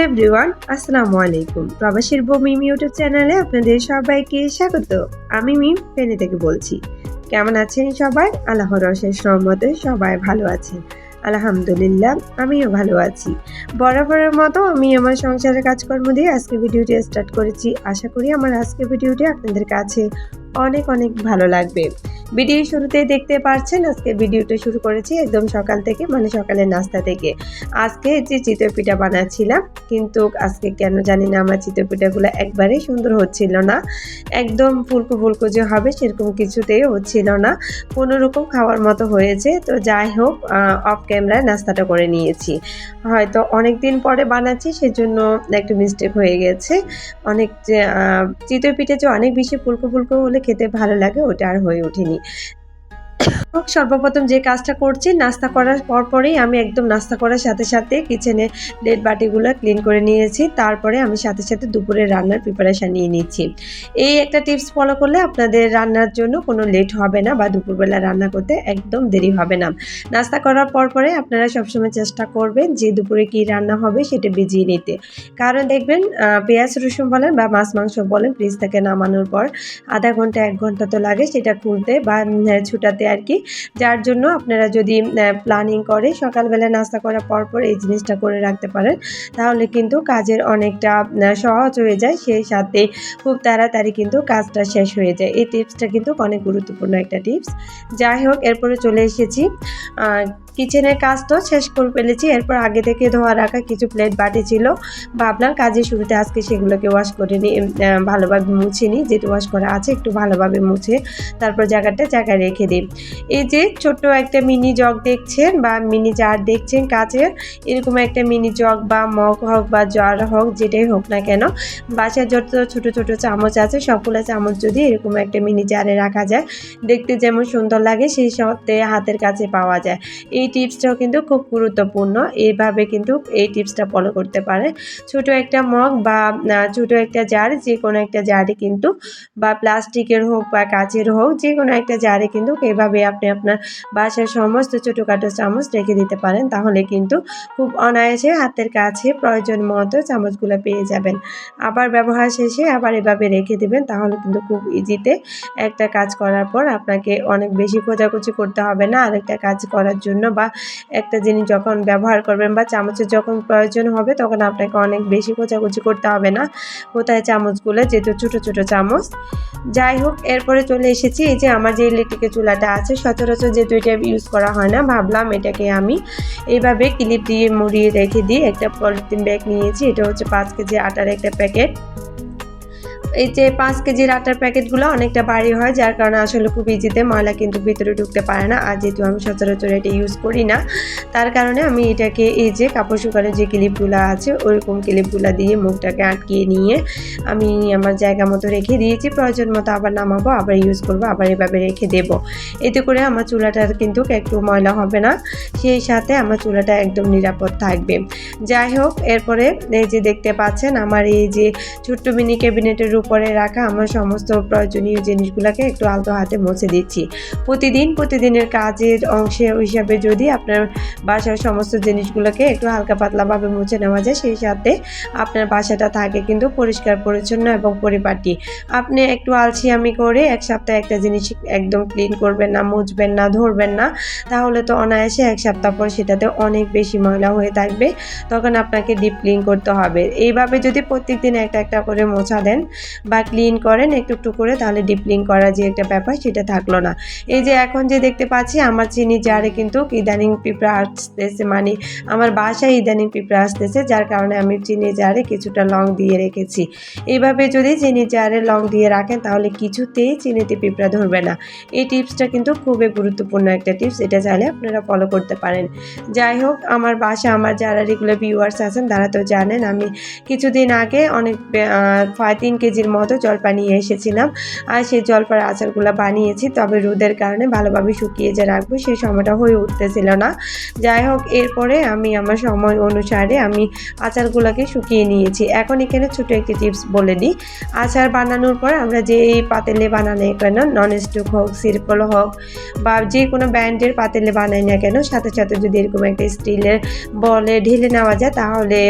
Hello everyone, আসসালামু আলাইকুম। প্রবাসীর বউ মিম ইউটিউব চ্যানেলে আপনাদের সবাইকে স্বাগত। আমি মিম ফেনী থেকে বলছি। কেমন আছেন সবাই? আল্লাহর অশেষ রহমতে সবাই ভালো আছেন। আলহামদুলিল্লাহ, আমিও ভালো আছি। বরাবরের মতো আমি আমার সংসারের কাজকর্ম দিয়ে আজকে ভিডিওটি স্টার্ট করেছি। আশা করি আমার আজকে ভিডিওটি আপনাদের কাছে অনেক অনেক ভালো লাগবে। ভিডিও শুরুতেই দেখতে পাচ্ছেন আজকে ভিডিওটা শুরু করেছি একদম সকাল থেকে মানে সকালের নাস্তা থেকে। আজকে যে চিতই পিঠা বানাচ্ছিলাম, কিন্তু আজকে কেন জানি না আমার চিতই পিঠাগুলো একবারেই সুন্দর হচ্ছিল না। একদম ফুলকো ফুলকো যে হবে সেরকম কিছুতেই হচ্ছিল না। কোনো রকম খাওয়ার মতো হয়েছে, তো যাই হোক অফ ক্যামেরায় নাস্তাটা করে নিয়েছি। হয়তো অনেক দিন পরে বানাচ্ছি, সেজন্য একটু মিস্টেক হয়ে গেছে। অনেক চিতই পিঠে যে অনেক বেশি ফুলকো ফুলকো হলে খেতে ভালো লাগে ওটা আর হয়ে ওঠেনি। সর্বপ্রথম যে কাজটা করছি, নাস্তা করার পর পরেই আমি একদম নাস্তা করার সাথে সাথে কিচেনে প্লেট বাটিগুলো ক্লিন করে নিয়েছি। তারপরে আমি সাথে সাথে দুপুরে রান্নার প্রিপারেশান নিয়ে নিচ্ছি। এই একটা টিপস ফলো করলে আপনাদের রান্নার জন্য কোনো লেট হবে না বা দুপুরবেলা রান্না করতে একদম দেরি হবে না। নাস্তা করার পর পরে আপনারা সবসময় চেষ্টা করবেন যে দুপুরে কী রান্না হবে সেটা ভিজিয়ে নিতে। কারণ দেখবেন পেঁয়াজ, রসুন বলেন বা মাছ, মাংস বলেন ফ্রিজ থেকে নামানোর পর আধা ঘণ্টা, এক ঘণ্টা তো লাগে সেটা খুলতে বা ছুটাতে আর কি যার জন্য আপনারা যদি প্ল্যানিং করে সকালবেলা নাস্তা করার পর পর এই জিনিসটা করে রাখতে পারেন, তাহলে কিন্তু কাজের অনেকটা সহজ হয়ে যায়। সেই সাথে খুব তাড়াতাড়ি কিন্তু কাজটা শেষ হয়ে যায়। এই টিপসটা কিন্তু অনেক গুরুত্বপূর্ণ একটা টিপস যাই হোক, এরপরে চলে এসেছি কিচেনের কাজ তো শেষ করে ফেলেছি। এরপর আগে থেকে ধোয়া রাখা কিছু প্লেট বাটি ছিল। ভাবলাম কাজের শুরুতে আজকে সেগুলোকে ওয়াশ করে নিই ভালোভাবে মুছে নিই যেটা ওয়াশ করা আছে, একটু ভালোভাবে মুছে তারপর জায়গাটা জায়গায় রেখে দিই। এই যে ছোট্ট একটা মিনি জগ দেখছেন বা মিনি জার দেখছেন কাচের এরকম একটা মিনি জগ বা মগ হোক বা জার হোক, যেটাই হোক না কেন, বাসায় যত ছোট ছোট চামচ আছে, সবগুলো চামচ যদি এরকম একটা মিনি জারে রাখা যায়, দেখতে যেমন সুন্দর লাগে, সেই সাথে হাতের কাছে পাওয়া যায়। এই টিপসটাও কিন্তু খুব গুরুত্বপূর্ণ। এইভাবে কিন্তু এই টিপসটা ফলো করতে পারে। ছোট একটা মগ বা ছোট একটা জার যে কোনো একটা জারে কিন্তু, বা প্লাস্টিকের হোক বা কাচের হোক যে কোনো একটা জারে কিন্তু এভাবে আপনি আপনার বাসার সমস্ত ছোটোখাটো চামচ রেখে দিতে পারেন। তাহলে কিন্তু খুব অনায়াসে হাতের কাছে প্রয়োজন মতো চামচগুলো পেয়ে যাবেন। আবার ব্যবহার শেষে আবার এভাবে রেখে দেবেন, তাহলে কিন্তু খুব ইজিতে একটা কাজ করার পর আপনাকে অনেক বেশি খোঁজাখুচি করতে হবে না। আরেকটা কাজ করার জন্য বা একটা জিনিস যখন ব্যবহার করবেন বা চামচের যখন প্রয়োজন হবে, তখন আপনাকে অনেক বেশি খোঁজাখুচি করতে হবে না। কোথায় চামচগুলো? যেহেতু ছোটো ছোটো চামচ। যাই হোক, এরপরে চলে এসেছি। এই যে আমার যে ইলেকট্রিকের চুলাটা আছে, সচরাচর যেহেতু এটা ইউজ করা হয় না, ভাবলাম এটাকে আমি এইভাবে ক্লিপ দিয়ে মুড়িয়ে রেখে দিই একটা পলিথিন ব্যাগ নিয়েছি। এটা হচ্ছে পাঁচ কেজি আটার একটা প্যাকেট। এই যে পাঁচ কেজির আটার প্যাকেটগুলো অনেকটা ভারী হয়, যার কারণে আসলে খুব ইজিতে ময়লা কিন্তু ভিতরে ঢুকতে পারে না। আর যেহেতু আমি সচরাচর এটা ইউজ করি না, তার কারণে আমি এটাকে এই যে কাপড় শুকানোর যে ক্লিপগুলো আছে ওরকম ক্লিপগুলো দিয়ে মুখটাকে আটকিয়ে নিয়ে আমি আমার জায়গা মতো রেখে দিয়েছি। প্রয়োজন মতো আবার নামাবো, আবার ইউজ করব, আবার এভাবে রেখে দেব। এতে করে আমার চুলাটার কিন্তু একটু ময়লা হবে না, সেই সাথে আমার চুলাটা একদম নিরাপদ থাকবে। যাই হোক, এরপরে এই যে দেখতে পাচ্ছেন, আমার এই যে ছোট্ট মিনি ক্যাবিনেটের উপরে রাখা আমার সমস্ত প্রয়োজনীয় জিনিসগুলোকে একটু আলতো হাতে মুছে দিচ্ছি। প্রতিদিন, প্রতিদিনের কাজের অংশে হিসাবে যদি আপনার বাসার সমস্ত জিনিসগুলোকে একটু হালকা পাতলাভাবে মুছে নেওয়া যায়, সেই সাথে আপনার বাসাটা থাকে কিন্তু পরিষ্কার, পরিচ্ছন্ন এবং পরিপাটি। আপনি একটু আলসিয়ামি করে এক সপ্তাহে একটা জিনিস একদম ক্লিন করবেন না, মুছবেন না, ধরবেন না, তাহলে তো অনায়াসে এক সপ্তাহ পর সেটাতে অনেক বেশি ময়লা হয়ে থাকবে। তখন আপনাকে ডিপ ক্লিন করতে হবে। এইভাবে যদি প্রত্যেকদিন একটা একটা করে মোছা দেন বা ক্লিন করেন একটু একটু করে, তাহলে ডিপ ক্লিন করা যে একটা ব্যাপার সেটা থাকল না। এই যে এখন যে দেখতে পাচ্ছি, আমার চিনি জারে কিন্তু ইদানিং পিঁপড়া আসতেছে মানে আমার বাসায় ইদানিং পিঁপড়া আসতেছে, যার কারণে আমি চিনি জারে কিছুটা লং দিয়ে রেখেছি। এইভাবে যদি চিনি জারে লং দিয়ে রাখেন, তাহলে কিছুতেই চিনিতে পিঁপড়া ধরবে না। এই টিপসটা কিন্তু খুবই গুরুত্বপূর্ণ একটা টিপস, এটা চাইলে আপনারা ফলো করতে পারেন। যাই হোক, আমার বাসা, আমার যারা রেগুলার ভিউয়ার্স আছেন, তারা তো জানেন, আমি কিছুদিন আগে অনেক তিন কেজি কেজির মতো জলপা নিয়ে এসেছিলাম। আর সেই জলপার আচারগুলো বানিয়েছি, তবে রোদের কারণে ভালোভাবে শুকিয়ে যে রাখব সেই সময়টা হয়ে উঠতেছিল না। যাই হোক, এরপরে আমি আমার সময় অনুসারে আমি আচারগুলোকে শুকিয়ে নিয়েছি। এখন এখানে ছোটো একটি টিপস বলে দিই। আচার বানানোর পর আমরা যে এই পাতেলে বানানো কেন নন স্টিক হোক সিরকল হোক, বা যে কোনো ব্র্যান্ডের পাতেলে বানাই না কেন, সাথে সাথে যদি এরকম একটা স্টিলের বলে ঢেলে নেওয়া যায়, তাহলে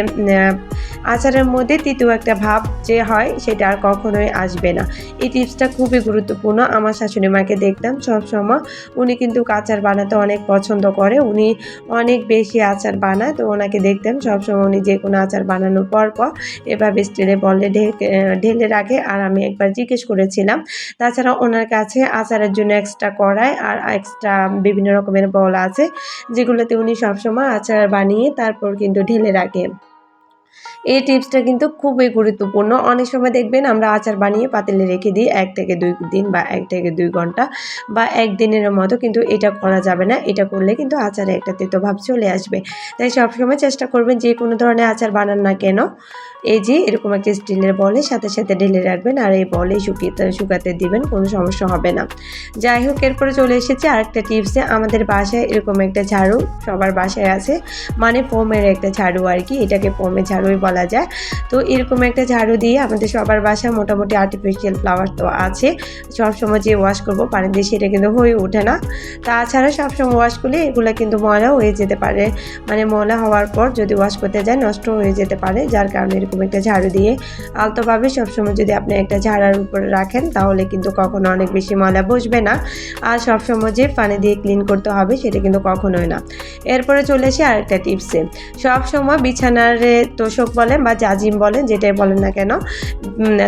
আচারের মধ্যে তৃতীয় একটা ভাব যে হয়, সেটা আর কখনোই আসবে না। এই টিপসটা খুবই গুরুত্বপূর্ণ। আমার শাশুড়ি মাকে দেখতাম সবসময় উনি কিন্তু আচার বানাতে অনেক পছন্দ করে। উনি অনেক বেশি আচার বানায়, তো ওনাকে দেখতাম সবসময় উনি যে কোনো আচার বানানোর পর পর এভাবে স্টিলে বলে ঢেলে রাখে। আর আমি একবার জিজ্ঞেস করেছিলাম। তাছাড়া ওনার কাছে আচারের জন্য এক্সট্রা কড়াই আর এক্সট্রা বিভিন্ন রকমের বল আছে, যেগুলোতে উনি সবসময় আচার বানিয়ে তারপর কিন্তু ঢেলে রাখে। এই টিপসটা কিন্তু খুবই গুরুত্বপূর্ণ। অনেক সময় দেখবেন আমরা আচার বানিয়ে পাতিলে রেখে দিই এক থেকে দুই দিন বা এক থেকে দুই ঘণ্টা বা একদিনের মতো কিন্তু এটা করা যাবে না। এটা করলে কিন্তু আচারে একটা তেতো ভাব চলে আসবে। তাই সবসময় চেষ্টা করবেন যে কোনো ধরনের আচার বানান না কেন। এই যে এরকম একটা স্টিলের বলে সাথে সাথে ঢেলে রাখবেন আর এই বলে শুকিয়ে, শুকাতে দিবেন, কোনো সমস্যা হবে না। যাই হোক, এরপরে চলে এসেছে আরেকটা টিপসে। আমাদের বাসায় এরকম একটা ঝাড়ু সবার বাসায় আছে। মানে ফোমের একটা ঝাড়ু আর কি। এটাকে ফোমের ঝাড়ুই বলা যায়। তো এরকম একটা ঝাড়ু দিয়ে আমাদের সবার বাসায় মোটামুটি আর্টিফিশিয়াল ফ্লাওয়ার তো আছে। সবসময় যে ওয়াশ করব পানি দিয়ে সেটা কিন্তু হয়ে ওঠে না। তাছাড়া সবসময় ওয়াশ করলে এগুলো কিন্তু ময়লা হয়ে যেতে পারে। মানে ময়লা হওয়ার পর যদি ওয়াশ করতে যায় নষ্ট হয়ে যেতে পারে। যার কারণে এরকম একটা ঝাড়ু দিয়ে আলতোভাবে সবসময় যদি আপনি একটা ঝাড়ার উপরে রাখেন তাহলে কিন্তু কখনো অনেক বেশি ময়লা বসবে না। আর সবসময় যে পানি দিয়ে ক্লিন করতে হবে সেটা কিন্তু কখনোই না। এরপরে চলে আসি আরেকটা টিপসে সব সময় বিছানার এ, তোষক বলেন বা জাজিম বলেন, যেটাই বলেন না কেন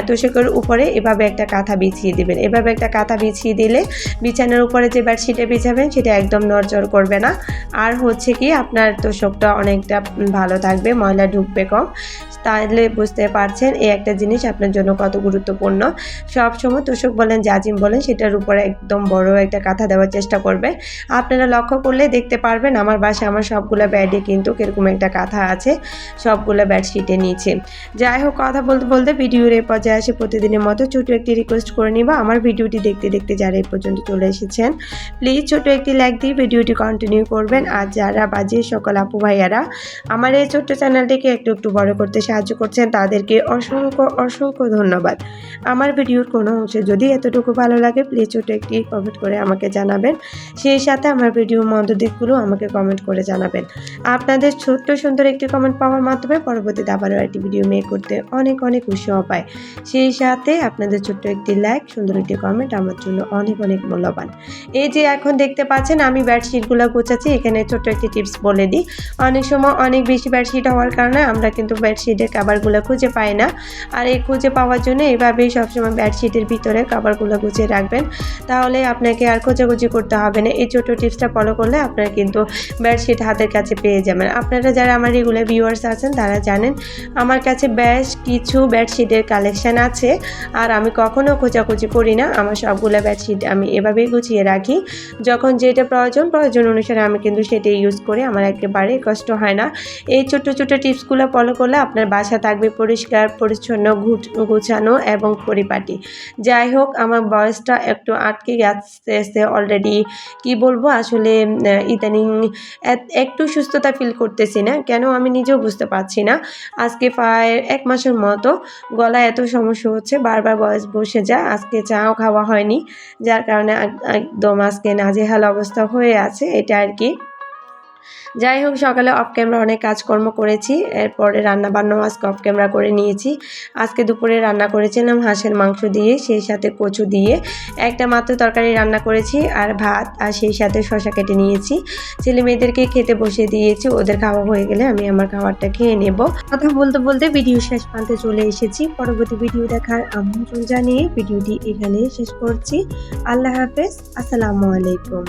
তোষকের উপরে এভাবে একটা কাঁথা বিছিয়ে দিবেন। এভাবে একটা কাঁথা বিছিয়ে দিলে বিছানার উপরে যে বেডশিটে বিছাবেন, সেটা একদম নড়চড় করবে না। আর হচ্ছে কি, আপনার তোষকটা অনেকটা ভালো থাকবে, ময়লা ঢুকবে কম। তাহলে বুঝতে পারছেন, এই একটা জিনিস আপনার জন্য কত গুরুত্বপূর্ণ। সব সময় তোষক বলেন, জাজিম বলেন, সেটার উপরে একদম বড় একটা কাঁথা দেওয়ার চেষ্টা করবে। আপনারা লক্ষ্য করলে দেখতে পারবেন, আমার বাসায় আমার সবগুলো ব্যাডে কিন্তু এরকম একটা কাঁথা আছে, সবগুলো বেডশিটে নিচে যাই হোক, কথা বলতে বলতে ভিডিওর এই পর্যায়ে আসে প্রতিদিনের মতো ছোট একটি রিকোয়েস্ট করে নিবা। আমার ভিডিওটি দেখতে দেখতে যারা এই পর্যন্ত চলে এসেছেন প্লিজ ছোট একটি লাইক দিয়ে ভিডিওটি কন্টিনিউ করবেন। আর যারা বাজে সকল আপু ভাইয়ারা আমার এই ছোট্ট চ্যানেলটিকে একটু একটু বড় করতে সাহায্য করছেন, তাদেরকে অসংখ্য অসংখ্য ধন্যবাদ। আমার ভিডিওর কোনো অংশে যদি এতটুকু ভালো লাগে প্লিজ ছোট একটি কমেন্ট করে আমাকে জানাবেন। সেই সাথে আমার ভিডিওর মন্দ দিকগুলো আমাকে কমেন্ট করে জানাবেন। আপনাদের ছোট্ট সুন্দর একটি কমেন্ট পাওয়ার মাধ্যমে পরবর্তীতে আবারও একটি ভিডিও মেক করতে অনেক অনেক উৎসাহ পায়। সেই সাথে আপনাদের ছোট্ট একটি লাইক সুন্দর একটি কমেন্ট আমার জন্য অনেক অনেক মূল্যবান। এই যে এখন দেখতে পাচ্ছেন, আমি বেডশিটগুলো গোছাচ্ছি, এখানে ছোট্ট একটি টিপস বলে দিই। অনেক সময় অনেক বেশি বেডশিট হওয়ার কারণে আমরা কিন্তু বেডশিটের কাবারগুলো খুঁজে পাই না। আর এই খুঁজে পাওয়ার জন্য এইভাবেই সবসময় বেডশিটের ভিতরে কাবারগুলো গুছিয়ে রাখবেন। তাহলে আপনাকে আর খোঁজাখুঁজি করতে হবে না। এই ছোটো টিপসটা ফলো করলে আপনার কিন্তু বেডশিট হাতের কাছে পেয়ে যাবেন। আপনারা যারা আমার রেগুলার ভিউয়ার্স আছেন, তারা জানেন? আমার কাছে বেশ কিছু বেডশিটের কালেকশান আছে, আর আমি কখনো খোঁজাখুঁজি করি না। আমার সবগুলো বেডশিট আমি এভাবেই গুছিয়ে রাখি। যখন যেটা প্রয়োজন প্রয়োজন অনুসারে আমি কিন্তু সেটাই ইউজ করি। আমার একেবারে কষ্ট হয় না। এই ছোট্ট ছোট্ট টিপসগুলো ফলো করলে আপনার বাসা থাকবে পরিষ্কার, পরিচ্ছন্ন গুছানো এবং পরিপাটি। যাই হোক, আমার বয়সটা একটু আটকে গেছে অলরেডি কি বলব, আসলে ইদানিং একটু সুস্থতা ফিল করতেছি না। কেন আমি নিজেও বুঝতে পারছি না। আজকে প্রায় এক মাসের মতো গলা এত সমস্যা হচ্ছে, বারবার বয়স বসে যায়, আজকে চাও খাওয়া হয়নি, যার কারণে একদম আজকে নাজেহাল অবস্থা হয়ে আছে, এটা আর কি। যাই হোক, সকালে অফ ক্যামেরা অনেক কাজকর্ম করেছি, এরপরে রান্না বান্নাও আজকে অফ ক্যামেরা করে নিয়েছি। আজকে দুপুরে রান্না করেছিলাম হাঁসের মাংস দিয়ে, সেই সাথে কচু দিয়ে। একটা মাত্র তরকারি রান্না করেছি, আর ভাত, আর সেই সাথে শশা কেটে নিয়েছি। ছেলে মেয়েদেরকে খেতে বসে দিয়েছি, ওদের খাওয়া হয়ে গেলে আমি আমার খাবারটা খেয়ে নেব। কথা বলতে বলতে ভিডিও শেষ প্রান্তে চলে এসেছি। পরবর্তী ভিডিও দেখার আমন্ত্রণ জানিয়ে ভিডিওটি এখানে শেষ করছি। আল্লাহ হাফেজ, আসসালামু আলাইকুম।